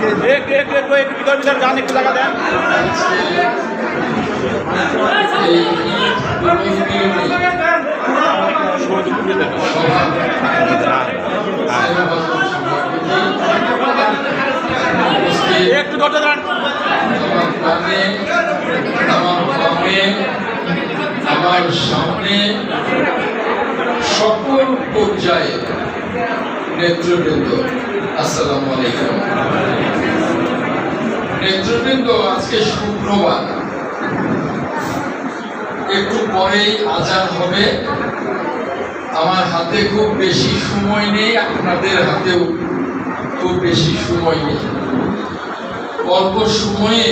ভিতর ভিতর যান একটু জায়গা দেন এই উপলক্ষে একটু ধরতে দেন আমার গ্রামে আমার সামনে সকল পর্যায়ে নেতৃবৃন্দ, আসসালামু আলাইকুম। নেতৃবৃন্দ, আজকে শুক্রবার। একটু পরেই আজান হবে। আমার হাতে খুব বেশি সময় নেই, আপনাদের হাতেও খুব বেশি সময় নেই। অল্প সময়ে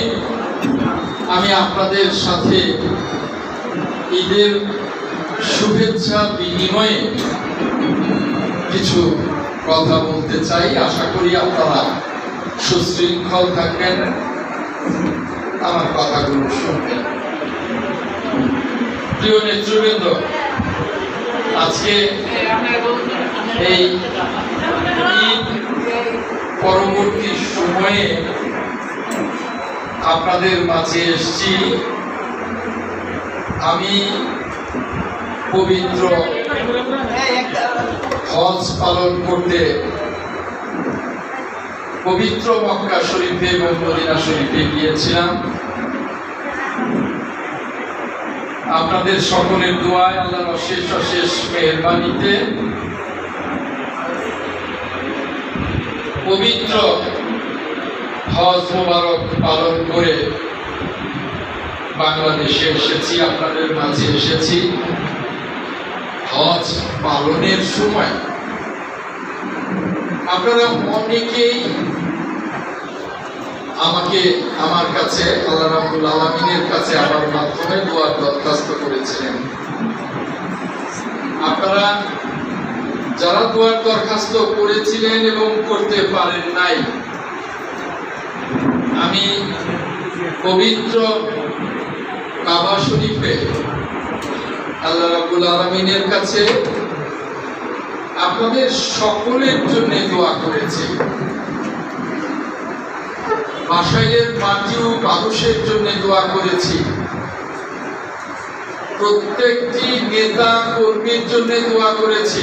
আমি আপনাদের সাথে ঈদের শুভেচ্ছা বিনিময়ে কিছু কথা বলতে চাই, আশা করি আপনারা সুশৃঙ্খল থাকবেন। আমার কথাগুলো শুনবেন। প্রিয় নেতৃবৃন্দ, আজকে এই পরবর্তী সময়ে আপনাদের মাঝে এসছি। আমি পবিত্র হজ পালন করতে পবিত্র মক্কা শরীফে এবং মদিনা শরীফে গিয়েছিলাম। আপনাদের সকলের দোয়ায় আল্লাহর অশেষ অশেষ মেহরবানিতে পবিত্র হজ মোবারক পালন করে বাংলাদেশে এসেছি, আপনাদের মাঝে এসেছি। হজ পালনের সময়। আপনারা অনেকেই আমাকে, আমার কাছে, আল্লাহ রাবুল আলমিনের কাছে আমার মাধ্যমে দোয়ার দরখাস্ত করেছিলেন। আপনারা যারা দোয়ার দরখাস্ত করেছিলেন এবং করতে পারেন নাই, আমি পবিত্র কাবা শরীফে আল্লাহ রাবুল আলমিনের কাছে আপনাদের সকলের জন্য দোয়া করেছি। বাসাইলের মাটি ও মানুষের জন্য দোয়া করেছি। প্রত্যেকটি নেতা কর্মীর জন্য দোয়া করেছি।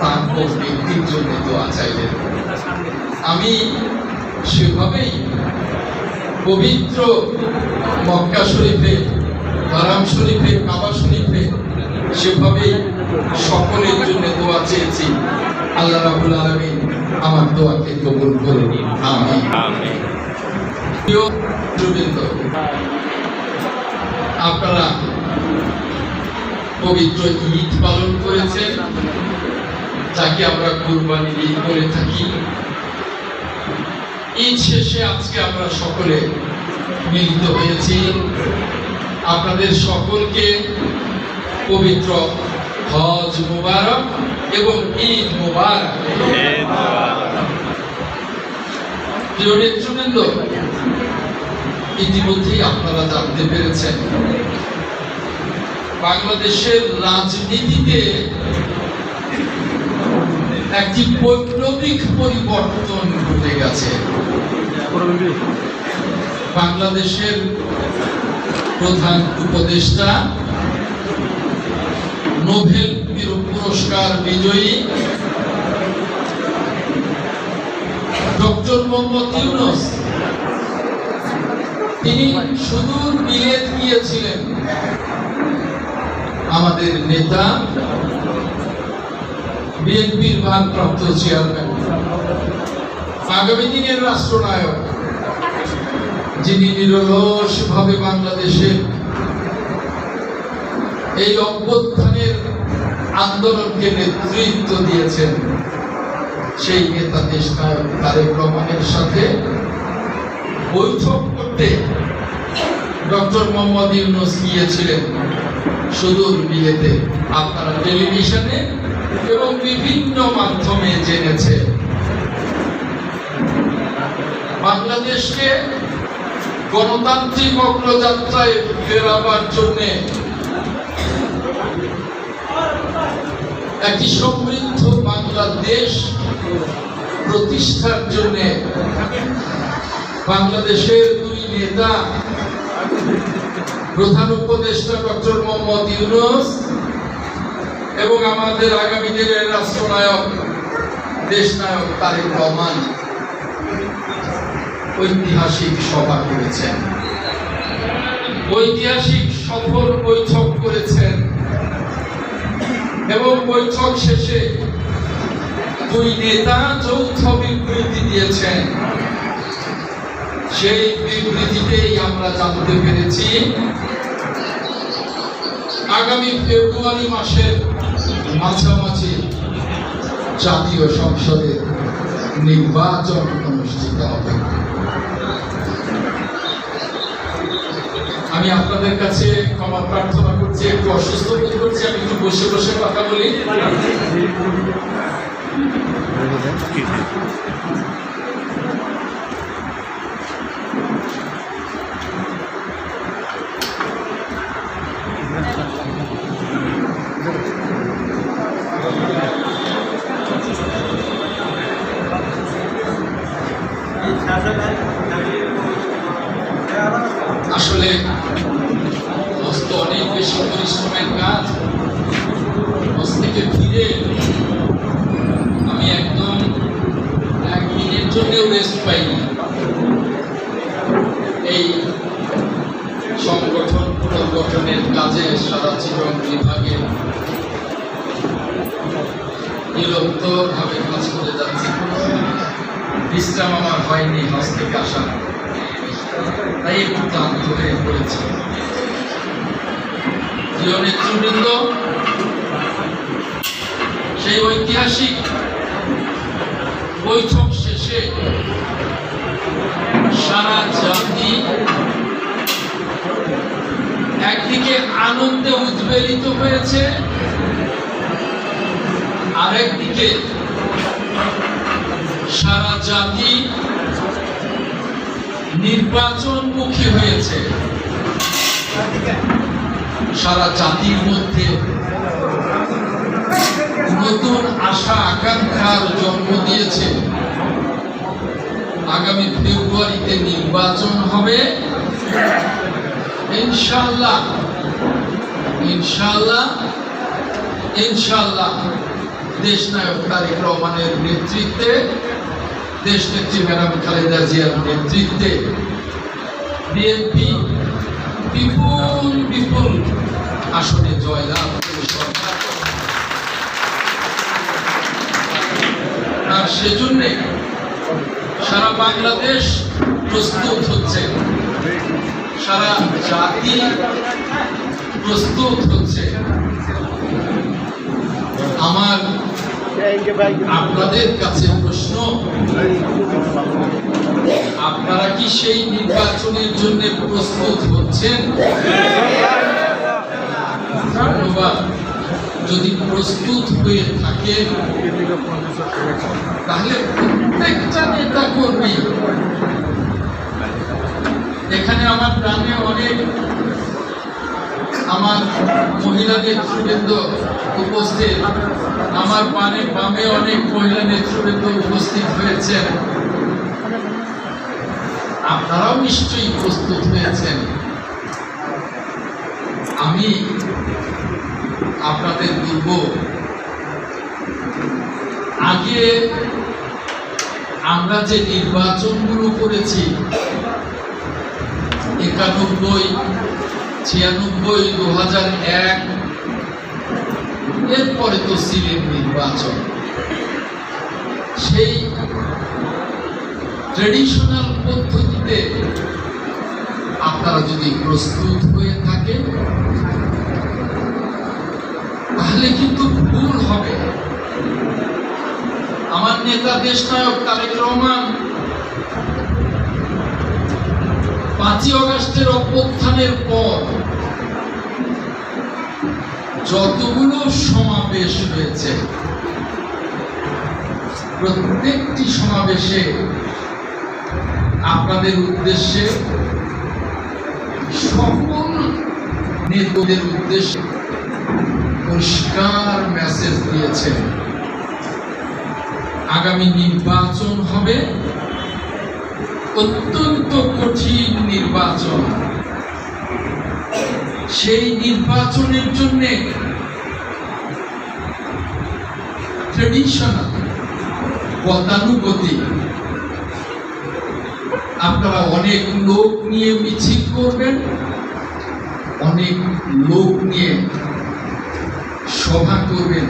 তারপর ব্যক্তির জন্য দোয়া চাইলেন আমি সেভাবেই পবিত্র মক্কা শরীফে হারাম শরীফে কাবা শরীফে সেভাবেই সকলের জন্য দোয়া চেয়েছি। আল্লাহ রাবুল আলমিন আমার দোয়াকে কবুল করে আমি আপনারা পবিত্র ঈদ পালন করেছেন। যাকে আমরা কুরবানির ঈদ বলে থাকি। ঈদ শেষে আজকে আমরা সকলে মিলিত হয়েছি। আপনাদের সকলকে পবিত্র হজ মুবারক এবং ঈদ মুবারক। ইতিমধ্যেই আপনারা জানতে পেরেছেন, বাংলাদেশের রাজনীতিতে একটি বৈপ্লবিক পরিবর্তন ঘটে গেছে। বাংলাদেশের প্রধান উপদেষ্টা, নোবেল পুরস্কার বিজয়ী ডক্টর মোহাম্মদ ইউনুস, তিনি সুদূর বিলেত গিয়েছিলেন। আমাদের নেতা বিএনপির ভারপ্রাপ্ত চেয়ারম্যান। আগামী দিনের রাষ্ট্রনায়ক, যিনি নিরলস ভাবে বাংলাদেশের এই অভ্যুত্থানের আন্দোলনকে নেতৃত্ব দিয়েছেন, সেই নেতা দেশ নায়ক তারেক রহমানের সাথে বৈঠক করতে ডক্টর মোহাম্মদ ইউনুস গিয়েছিলেন। সুদূর বিলেতে। আপনারা টেলিভিশনে এবং বিভিন্ন মাধ্যমে জেনেছে। বাংলাদেশকে গণতান্ত্রিক অগ্রযাত্রায় ফেরাবার জন্যে একটি সমৃদ্ধ বাংলাদেশ প্রতিষ্ঠার জন্য বাংলাদেশের দুই নেতা প্রধান উপদেষ্টা ডক্টর মোহাম্মদ ইউনুস এবং আমাদের আগামী দিনের রাষ্ট্রনায়ক, দেশনায়ক তারেক রহমান ঐতিহাসিক সভা করেছেন। ঐতিহাসিক সফল বৈঠক করেছেন এবং বৈঠক শেষে দুই নেতা যৌথ বিবৃতি দিয়েছেন। সেই বিবৃতিতেই আমরা জানতে পেরেছি, আগামী ফেব্রুয়ারি মাসের মাঝামাঝি জাতীয় সংসদে নির্বাচন অনুষ্ঠিত হবে। আমি আপনাদের কাছে ক্ষমা প্রার্থনা করছি, একটু অসুস্থ বোধ করছি আমি একটু বসে বসে কথা বলি। আসলে মস্ত অনেক বেশি পরিশ্রমের কাজ। মস থেকে ফিরে আমি একদম একদিনের জন্যও রেস্ট পাইনি। এই সংগঠন পুনর্গঠনের কাজে সারা জীবন বিভাগে নিরন্তরভাবে কাজ করে যাচ্ছি। বিশ্রাম আমার হয়নি হজ থেকে আসা তাই একটু ক্লান্ত হয়ে পড়েছে। নেতৃবৃন্দ, সেই ঐতিহাসিক বৈঠক শেষে সারা জাতি একদিকে আনন্দে উদ্বেলিত হয়েছে আরেকদিকে সারা জাতি নির্বাচনমুখী হয়েছে। সারা জাতির মধ্যে নতুন আশা, আকাঙ্ক্ষার জন্ম দিয়েছে। আগামী ফেব্রুয়ারিতে নির্বাচন হবে। ইনশাল্লাহ ইনশাল্লাহ ইনশাল্লাহ দেশনায়ক তারেক রহমানের নেতৃত্বে দেশ নেত্রী ম্যাডাম খালেদা জিয়ার নেতৃত্বে বিএনপি বিপুল বিপুল আসনে জয়লাভ আর সেজন্যে সারা বাংলাদেশ প্রস্তুত হচ্ছে। সারা জাতি প্রস্তুত হচ্ছে। আমার আপনাদের কাছে প্রশ্ন, আপনারা কি সেই নির্বাচনের জন্য প্রস্তুত হচ্ছেন? ধন্যবাদ। যদি প্রস্তুত হয়ে থাকে, তাহলে প্রত্যেকটা নেতা কর্মী এখানে আমার গ্রামে অনেক আমার মহিলা নেতৃবৃন্দ উপস্থিত, আমার পানে বামে অনেক মহিলা নেতৃবৃন্দ উপস্থিত হয়েছেন। আপনারাও নিশ্চয়ই প্রস্তুত হয়েছেন। আমি আপনাদের বলব, আগে আমরা যে নির্বাচনগুলো করেছি, একানব্বই ছিয়ানব্বই দু হাজার এক। এরপরে তো সিলেট নির্বাচন। সেই ট্রেডিশনাল পদ্ধতিতে আপনারা যদি প্রস্তুত হয়ে থাকেন, তাহলে কিন্তু ভুল হবে। আমার নেতা দেশনায়ক তারেক রহমান আগস্টের অভ্যুত্থানের পর যতগুলো সমাবেশ হয়েছে, প্রত্যেকটি সমাবেশে আপনাদের উদ্দেশ্যে, সকল নেতাদের উদ্দেশ্যে পরিষ্কার মেসেজ দিয়েছেন আগামী নির্বাচন হবে। অত্যন্ত কঠিন নির্বাচন। সেই নির্বাচনের জন্য ট্রেডিশনাল গতানুগতিক, আপনারা অনেক লোক নিয়ে মিছিল করবেন, অনেক লোক নিয়ে সভা করবেন।